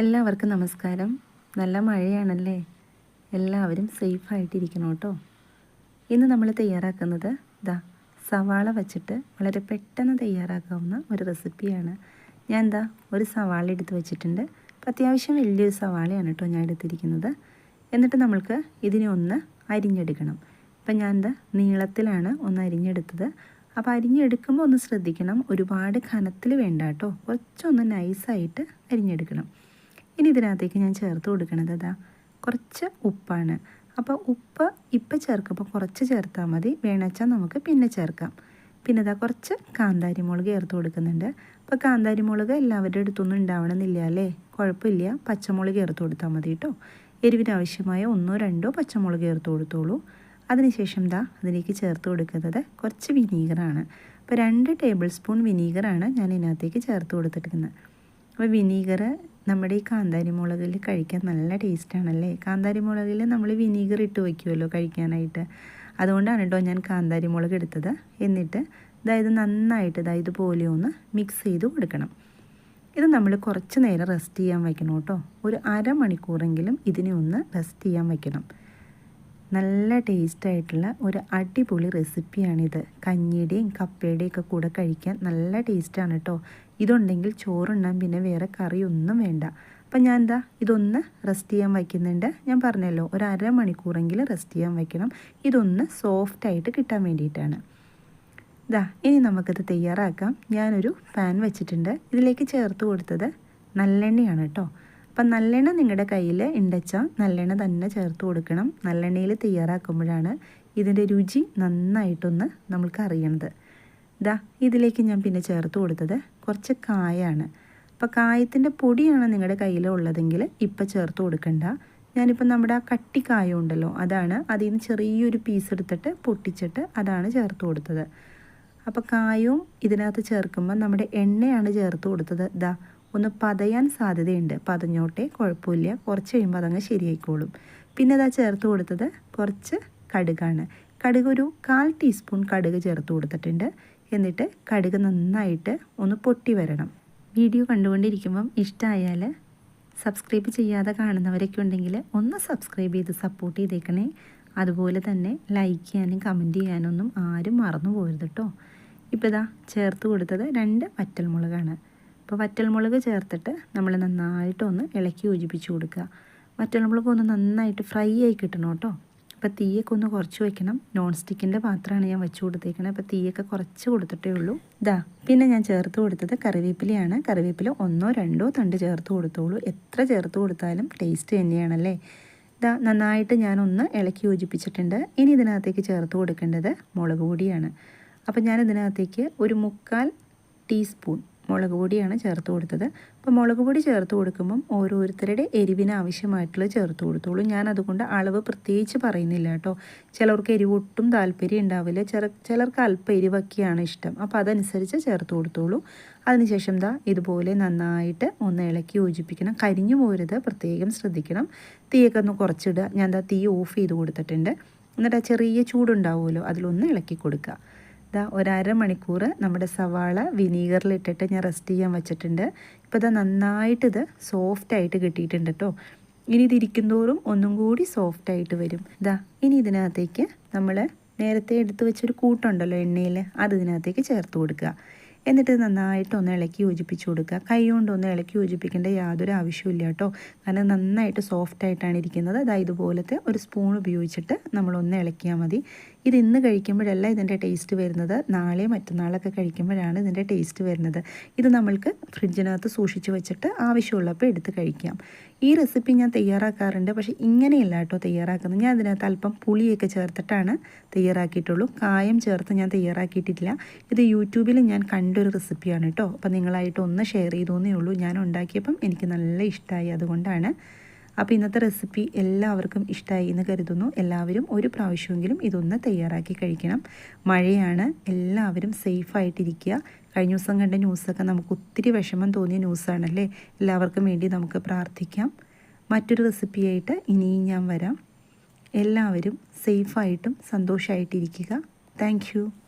എല്ലാവർക്കും നമസ്കാരം. നല്ല മഴയാണല്ലേ? എല്ലാവരും സേഫായിട്ടിരിക്കണം കേട്ടോ. ഇന്ന് നമ്മൾ തയ്യാറാക്കുന്നത് ദാ സവാള വച്ചിട്ട് വളരെ പെട്ടെന്ന് തയ്യാറാക്കാവുന്ന ഒരു റെസിപ്പിയാണ്. ഞാൻ എന്താ ഒരു സവാള എടുത്ത് വെച്ചിട്ടുണ്ട്. അത്യാവശ്യം വലിയൊരു സവാളയാണ് കേട്ടോ ഞാൻ എടുത്തിരിക്കുന്നത്. എന്നിട്ട് നമ്മൾക്ക് ഇതിനെ ഒന്ന് അരിഞ്ഞെടുക്കണം. ഇപ്പം ഞാൻ എന്താ നീളത്തിലാണ് ഒന്ന് അരിഞ്ഞെടുത്തത്. അപ്പോൾ അരിഞ്ഞെടുക്കുമ്പോൾ ഒന്ന് ശ്രദ്ധിക്കണം. ഒരുപാട് കനത്തിൽ വേണ്ട കേട്ടോ. കുറച്ചൊന്ന് നൈസായിട്ട് അരിഞ്ഞെടുക്കണം. ഇനി ഇതിനകത്തേക്ക് ഞാൻ ചേർത്ത് കൊടുക്കണത് അതാ. കുറച്ച് ഉപ്പാണ്. അപ്പോൾ ഉപ്പ് ഇപ്പം ചേർക്കുമ്പോൾ കുറച്ച് ചേർത്താൽ മതി. വേണച്ചാൽ നമുക്ക് പിന്നെ ചേർക്കാം. പിന്നെ ഇതാ കുറച്ച് കാന്താരി മുളക് ചേർത്ത് കൊടുക്കുന്നുണ്ട്. അപ്പോൾ കാന്താരി മുളക് എല്ലാവരുടെ അടുത്തൊന്നും ഉണ്ടാവണമെന്നില്ല അല്ലേ? കുഴപ്പമില്ല. പച്ചമുളക് ചേർത്ത് കൊടുത്താൽ മതി കേട്ടോ. എരിവിനാവശ്യമായ ഒന്നോ രണ്ടോ പച്ചമുളക് ചേർത്ത് കൊടുത്തോളൂ. അതിനുശേഷം ദാ അതിലേക്ക് ചേർത്ത് കൊടുക്കുന്നത് കുറച്ച് വിനീഗറാണ്. അപ്പോൾ രണ്ട് ടേബിൾ സ്പൂൺ വിനീഗറാണ് ഞാൻ ഇതിനകത്തേക്ക് ചേർത്ത് കൊടുത്തിരിക്കുന്നത്. അപ്പോൾ വിനീഗർ നമ്മുടെ ഈ കാന്താരി മുളകിൽ കഴിക്കാൻ നല്ല ടേസ്റ്റാണല്ലേ? കാന്താരി മുളകിൽ നമ്മൾ വിനീഗർ ഇട്ട് വയ്ക്കുമല്ലോ കഴിക്കാനായിട്ട്. അതുകൊണ്ടാണ് കേട്ടോ ഞാൻ കാന്താരി മുളക് എടുത്തത്. എന്നിട്ട് അതായത് നന്നായിട്ട് അതായത് പോലെ ഒന്ന് മിക്സ് ചെയ്ത് കൊടുക്കണം. ഇത് നമ്മൾ കുറച്ച് നേരം റെസ്റ്റ് ചെയ്യാൻ വയ്ക്കണം കേട്ടോ ഒരു അരമണിക്കൂറെങ്കിലും ഇതിനെ ഒന്ന് റെസ്റ്റ് ചെയ്യാൻ വയ്ക്കണം നല്ല ടേസ്റ്റ് ആയിട്ടുള്ള ഒരു അടിപൊളി റെസിപ്പിയാണിത് കഞ്ഞിയുടെയും കപ്പയുടെയും ഒക്കെ കൂടെ കഴിക്കാൻ നല്ല ടേസ്റ്റാണ് കേട്ടോ ഇതുണ്ടെങ്കിൽ ചോറുണ്ണാൻ പിന്നെ വേറെ കറിയൊന്നും വേണ്ട. അപ്പം ഞാൻ എന്താ ഇതൊന്ന് റെസ്റ്റ് ചെയ്യാൻ വയ്ക്കുന്നുണ്ട്. ഞാൻ പറഞ്ഞല്ലോ ഒരു അരമണിക്കൂറെങ്കിലും റെസ്റ്റ് ചെയ്യാൻ വയ്ക്കണം. ഇതൊന്ന് സോഫ്റ്റായിട്ട് കിട്ടാൻ വേണ്ടിയിട്ടാണ്. ഇതാ ഇനി നമുക്കിത് തയ്യാറാക്കാം. ഞാനൊരു പാൻ വെച്ചിട്ടുണ്ട്. ഇതിലേക്ക് ചേർത്ത് കൊടുത്തത് നല്ലെണ്ണയാണ് കേട്ടോ അപ്പം നല്ലെണ്ണ നിങ്ങളുടെ കയ്യിൽ ഉണ്ടച്ചാൽ നല്ലെണ്ണ തന്നെ ചേർത്ത് കൊടുക്കണം. നല്ലെണ്ണയിൽ തയ്യാറാക്കുമ്പോഴാണ് ഇതിന്റെ രുചി നന്നായിട്ടൊന്ന് നമ്മൾക്ക് അറിയണത്. ഇതാ ഇതിലേക്ക് ഞാൻ പിന്നെ ചേർത്ത് കൊടുത്തത് കുറച്ച് കായാണ്. അപ്പോൾ കായത്തിന്റെ പൊടിയാണ് നിങ്ങളുടെ കയ്യിൽ ഉള്ളതെങ്കിൽ ഇപ്പം ചേർത്ത് കൊടുക്കണ്ട. ഞാനിപ്പോൾ നമ്മുടെ ആ കട്ടിക്കായ ഉണ്ടല്ലോ അതാണ് അതിൽ നിന്ന് ചെറിയൊരു പീസ് എടുത്തിട്ട് പൊട്ടിച്ചിട്ട് അതാണ് ചേർത്ത് കൊടുത്തത്. അപ്പോൾ കായവും ഇതിനകത്ത് ചേർക്കുമ്പോൾ നമ്മുടെ എണ്ണയാണ് ചേർത്ത് കൊടുത്തത്. ഇതാ ഒന്ന് പതയാൻ സാധ്യതയുണ്ട്. പതഞ്ഞോട്ടെ കുഴപ്പമില്ല. കുറച്ച് കഴിയുമ്പോൾ അതങ്ങ് ശരിയായിക്കോളും. പിന്നെ അതാ ചേർത്ത് കൊടുത്തത് കുറച്ച് കടുകാണ്. കടുക് ഒരു കാൽ ടീസ്പൂൺ കടുക് ചേർത്ത് കൊടുത്തിട്ടുണ്ട്. എന്നിട്ട് കടുക് നന്നായിട്ട് ഒന്ന് പൊട്ടി വരണം. വീഡിയോ കണ്ടുകൊണ്ടിരിക്കുമ്പം ഇഷ്ടമായാൽ സബ്സ്ക്രൈബ് ചെയ്യാതെ കാണുന്നവരൊക്കെ ഉണ്ടെങ്കിൽ ഒന്ന് സബ്സ്ക്രൈബ് ചെയ്ത് സപ്പോർട്ട് ചെയ്തേക്കണേ. അതുപോലെ തന്നെ ലൈക്ക് ചെയ്യാനും കമന്റ് ചെയ്യാനൊന്നും ആരും മറന്നു പോകരുത് കേട്ടോ ഇപ്പോൾ ഇതാ ചേർത്ത് കൊടുത്തത് രണ്ട് വറ്റൽമുളകാണ്. അപ്പോൾ വറ്റൽമുളക് ചേർത്തിട്ട് നമ്മൾ നന്നായിട്ട് ഒന്ന് ഇളക്കി യോജിപ്പിച്ച് കൊടുക്കുക. വറ്റൽമുളക് ഒന്ന് നന്നായിട്ട് ഫ്രൈ ആയി കിട്ടണം കേട്ടോ. അപ്പോൾ തീയൊക്കെ ഒന്ന് കുറച്ച് വെക്കണം നോൺ സ്റ്റിക്കിന്റെ പാത്രമാണ് ഞാൻ വെച്ച് കൊടുത്തേക്കണത് അപ്പോൾ തീയൊക്കെ കുറച്ച് കൊടുത്തിട്ടേ ഉള്ളൂ. ഇതാ പിന്നെ ഞാൻ ചേർത്ത് കൊടുത്തത് കറിവേപ്പിലയാണ്. കറിവേപ്പില ഒന്നോ രണ്ടോ തണ്ട് ചേർത്ത് കൊടുത്തോളൂ. എത്ര ചേർത്ത് കൊടുത്താലും ടേസ്റ്റ് തന്നെയാണല്ലേ. ഇതാ നന്നായിട്ട് ഞാനൊന്ന് ഇളക്കി യോജിപ്പിച്ചിട്ടുണ്ട്. ഇനി ഇതിനകത്തേക്ക് ചേർത്ത് കൊടുക്കേണ്ടത് മുളക് പൊടിയാണ്. അപ്പോൾ ഞാൻ ഇതിനകത്തേക്ക് ഒരു മുക്കാൽ ടീസ്പൂൺ മുളക് പൊടിയാണ് ചേർത്ത് കൊടുത്തത്. അപ്പോൾ മുളക് പൊടി ചേർത്ത് കൊടുക്കുമ്പം ഓരോരുത്തരുടെ എരിവിന് ആവശ്യമായിട്ടുള്ള ചേർത്ത് കൊടുത്തോളൂ. ഞാൻ അതുകൊണ്ട് അളവ് പ്രത്യേകിച്ച് പറയുന്നില്ല കേട്ടോ. ചിലർക്ക് എരിവ് ഒട്ടും താല്പര്യം ഉണ്ടാവില്ല. ചില ചിലർക്ക് അല്പം എരിവൊക്കെയാണ് ഇഷ്ടം. അപ്പോൾ അതനുസരിച്ച് ചേർത്ത് കൊടുത്തോളൂ. അതിനുശേഷം ദാ ഇതുപോലെ നന്നായിട്ട് ഒന്ന് ഇളക്കി യോജിപ്പിക്കണം. കരിഞ്ഞു പോരുത് പ്രത്യേകം ശ്രദ്ധിക്കണം. തീയൊക്കെ ഒന്ന് കുറച്ചിടുക. ഞാൻ ദാ തീ ഓഫ് ചെയ്ത് കൊടുത്തിട്ടുണ്ട്. എന്നിട്ട് ആ ചെറിയ ചൂടുണ്ടാവുമല്ലോ അതിലൊന്ന് ഇളക്കി കൊടുക്കുക. ഇതാ ഒരമണിക്കൂർ നമ്മുടെ സവാള വിനീഗറിലിട്ടിട്ട് ഞാൻ റെസ്റ്റ് ചെയ്യാൻ വെച്ചിട്ടുണ്ട്. ഇപ്പോൾ ഇതാ നന്നായിട്ട് ഇത് സോഫ്റ്റായിട്ട് കിട്ടിയിട്ടുണ്ട് കേട്ടോ. ഇനി ഇതിരിക്കും തോറും ഒന്നും കൂടി സോഫ്റ്റായിട്ട് വരും. ഇതാ ഇനി ഇതിനകത്തേക്ക് നമ്മൾ നേരത്തെ എടുത്തു വെച്ചൊരു കൂട്ടുണ്ടല്ലോ എണ്ണയിൽ അത് ഇതിനകത്തേക്ക് ചേർത്ത് കൊടുക്കുക. എന്നിട്ട് നന്നായിട്ട് ഒന്ന് ഇളക്കി യോജിപ്പിച്ച് കൊടുക്കുക. കൈ കൊണ്ടൊന്ന് ഇളക്കി യോജിപ്പിക്കേണ്ട യാതൊരു ആവശ്യമില്ല കേട്ടോ. കാരണം നന്നായിട്ട് സോഫ്റ്റ് ആയിട്ടാണ് ഇരിക്കുന്നത്. അതായത് ഇതുപോലത്തെ ഒരു സ്പൂൺ ഉപയോഗിച്ചിട്ട് നമ്മളൊന്ന് ഇളക്കിയാൽ മതി. ഇത് ഇന്ന് കഴിക്കുമ്പോഴല്ല ഇതിന്റെ ടേസ്റ്റ് വരുന്നത്. നാളെ മറ്റന്നാളൊക്കെ കഴിക്കുമ്പോഴാണ് ഇതിന്റെ ടേസ്റ്റ് വരുന്നത്. ഇത് നമ്മൾക്ക് ഫ്രിഡ്ജിനകത്ത് സൂക്ഷിച്ച് വെച്ചിട്ട് ആവശ്യമുള്ളപ്പോൾ എടുത്ത് കഴിക്കാം. ഈ റെസിപ്പി ഞാൻ തയ്യാറാക്കാറുണ്ട്. പക്ഷേ ഇങ്ങനെയല്ല കേട്ടോ തയ്യാറാക്കുന്നത്. ഞാൻ അതിനകത്ത് അല്പം പുളിയൊക്കെ ചേർത്തിട്ടാണ് തയ്യാറാക്കിയിട്ടുള്ളൂ. കായം ചേർത്ത് ഞാൻ തയ്യാറാക്കിയിട്ടില്ല. ഇത് യൂട്യൂബിൽ ഞാൻ കണ്ടൊരു റെസിപ്പിയാണ് കേട്ടോ. അപ്പോൾ നിങ്ങളായിട്ട് ഒന്ന് ഷെയർ ചെയ്തു എന്നേ ഉള്ളൂ. ഞാൻ ഉണ്ടാക്കിയപ്പം എനിക്ക് നല്ല ഇഷ്ടമായി. അതുകൊണ്ടാണ് അപ്പോൾ ഇന്നത്തെ റെസിപ്പി എല്ലാവർക്കും ഇഷ്ടമായി എന്ന് കരുതുന്നു. എല്ലാവരും ഒരു പ്രാവശ്യമെങ്കിലും ഇതൊന്ന് തയ്യാറാക്കി കഴിക്കണം. മഴയാണ്. എല്ലാവരും സേഫായിട്ടിരിക്കുക കഴിഞ്ഞ ദിവസം കണ്ട ന്യൂസൊക്കെ നമുക്ക് ഒത്തിരി വിഷമം തോന്നിയ ന്യൂസാണല്ലേ എല്ലാവർക്കും വേണ്ടി നമുക്ക് പ്രാർത്ഥിക്കാം. മറ്റൊരു റെസിപ്പിയായിട്ട് ഇനിയും ഞാൻ വരാം. എല്ലാവരും സേഫായിട്ടും സന്തോഷമായിട്ടിരിക്കുക താങ്ക്